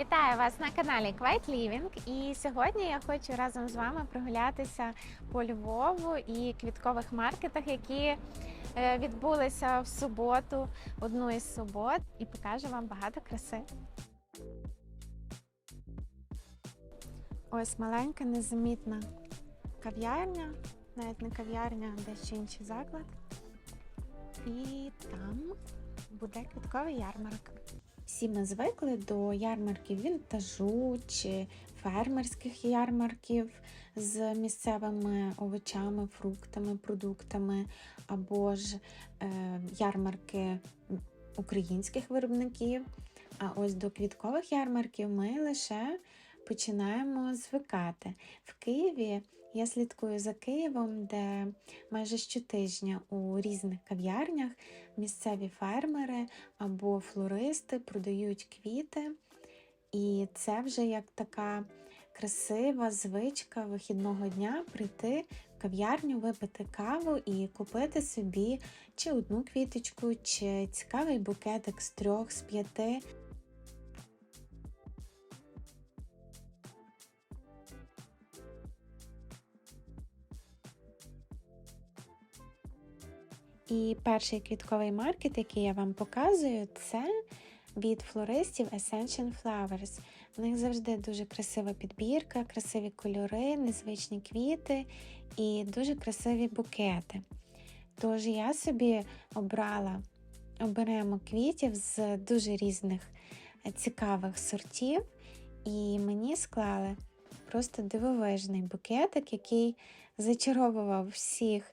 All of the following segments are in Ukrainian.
Вітаю вас на каналі Quiet Living і сьогодні я хочу разом з вами прогулятися по Львову і квіткових маркетах, які е, відбулися в суботу, одну із субот, і покажу вам багато краси. Ось маленька незамітна кав'ярня, навіть не кав'ярня, а дещо інший заклад. І там буде квітковий ярмарок. Всі ми звикли до ярмарків вінтажу чи фермерських ярмарків з місцевими овочами, фруктами, продуктами, або ж е, ярмарки українських виробників. А ось до квіткових ярмарків ми лише починаємо звикати. В Києві я слідкую за Києвом, де майже щотижня у різних кав'ярнях місцеві фермери або флористи продають квіти. І це вже як така красива звичка вихідного дня прийти в кав'ярню, випити каву і купити собі чи одну квіточку, чи цікавий букетик з трьох, з п'яти. І перший квітковий маркет, який я вам показую, це від флористів Ascension Flowers. В них завжди дуже красива підбірка, красиві кольори, незвичні квіти і дуже красиві букети. Тож я собі обрала оберемо квітів з дуже різних цікавих сортів, і мені склали просто дивовижний букетик, який зачаровував всіх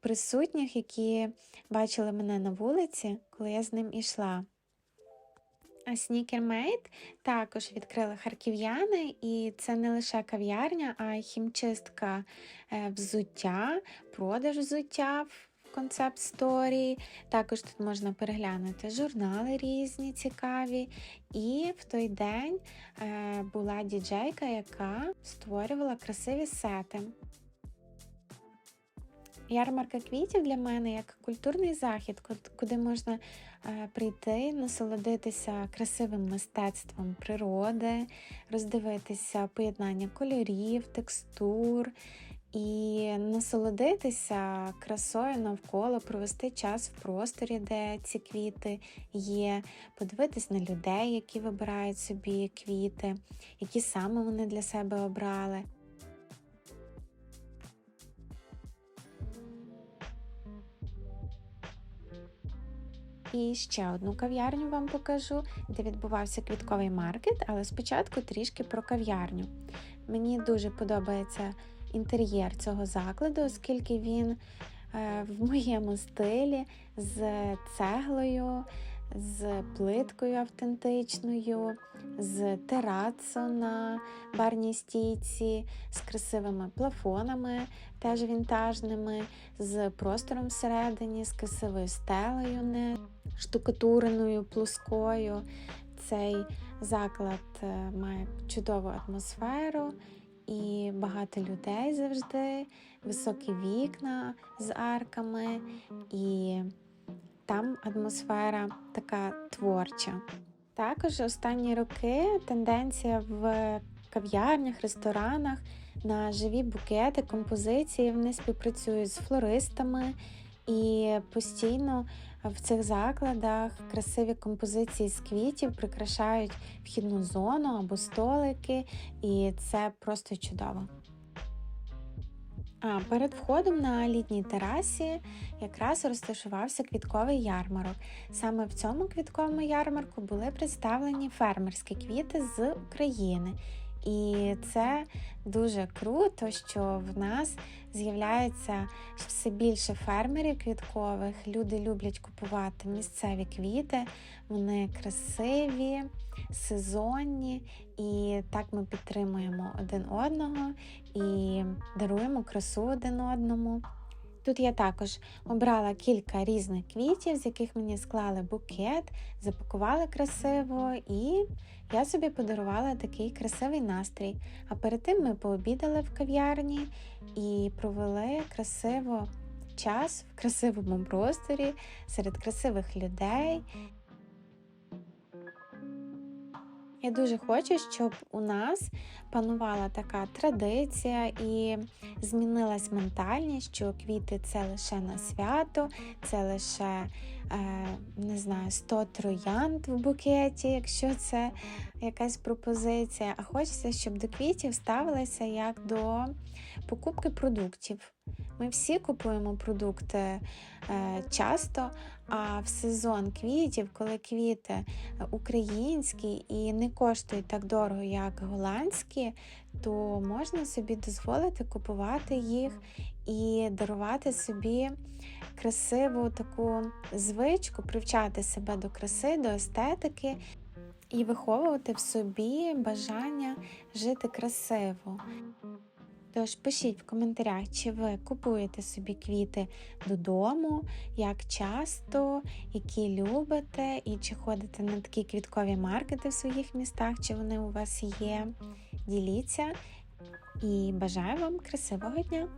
присутніх, які бачили мене на вулиці, коли я з ним ішла. Sneaker також відкрили харків'яни, і це не лише кав'ярня, а й хімчистка е, взуття, продаж взуття в концепт сторі. Також тут можна переглянути журнали різні, цікаві. І в той день е, була діджейка, яка створювала красиві сети. Ярмарка квітів для мене як культурний захід, куди можна е, прийти, насолодитися красивим мистецтвом природи, роздивитися поєднання кольорів, текстур і насолодитися красою навколо, провести час в просторі, де ці квіти є, подивитись на людей, які вибирають собі квіти, які саме вони для себе обрали. І ще одну кав'ярню вам покажу, де відбувався квітковий маркет, але спочатку трішки про кав'ярню. Мені дуже подобається інтер'єр цього закладу, оскільки він е, в моєму стилі з цеглою, з плиткою автентичною, з терацо на барній стійці, з красивими плафонами, теж вінтажними, з простором всередині, з красивою стелею, не штукатуреною, плоскою. Цей заклад е, має чудову атмосферу. І багато людей завжди, високі вікна з арками, і там атмосфера така творча. Також останні роки тенденція в кав'ярнях, ресторанах на живі букети, композиції. Вони співпрацюють з флористами і постійно в цих закладах красиві композиції з квітів прикрашають вхідну зону або столики, і це просто чудово. А перед входом на літній терасі якраз розташувався квітковий ярмарок. Саме в цьому квітковому ярмарку були представлені фермерські квіти з України. І це дуже круто, що в нас з'являється все більше фермерів квіткових. Люди люблять купувати місцеві квіти, вони красиві, сезонні, і так ми підтримуємо один одного і даруємо красу один одному. Тут я також обрала кілька різних квітів, з яких мені склали букет, запакували красиво, і я собі подарувала такий красивий настрій. А перед тим ми пообідали в кав'ярні і провели красиво час в красивому просторі серед красивих людей. Я дуже хочу, щоб у нас панувала така традиція і змінилась ментальність, що квіти це лише на свято, це лише не знаю, 100 троянд в букеті, якщо це якась пропозиція. А хочеться, щоб до квітів ставилися як до покупки продуктів. Ми всі купуємо продукти е, часто, а в сезон квітів, коли квіти українські і не коштують так дорого, як голландські, то можна собі дозволити купувати їх і дарувати собі красиву таку звичку, привчати себе до краси, до естетики і виховувати в собі бажання жити красиво. Тож пишіть в коментарях, чи ви купуєте собі квіти додому, як часто, які любите, і чи ходите на такі квіткові маркети в своїх містах, чи вони у вас є. Діліться і бажаю вам красивого дня!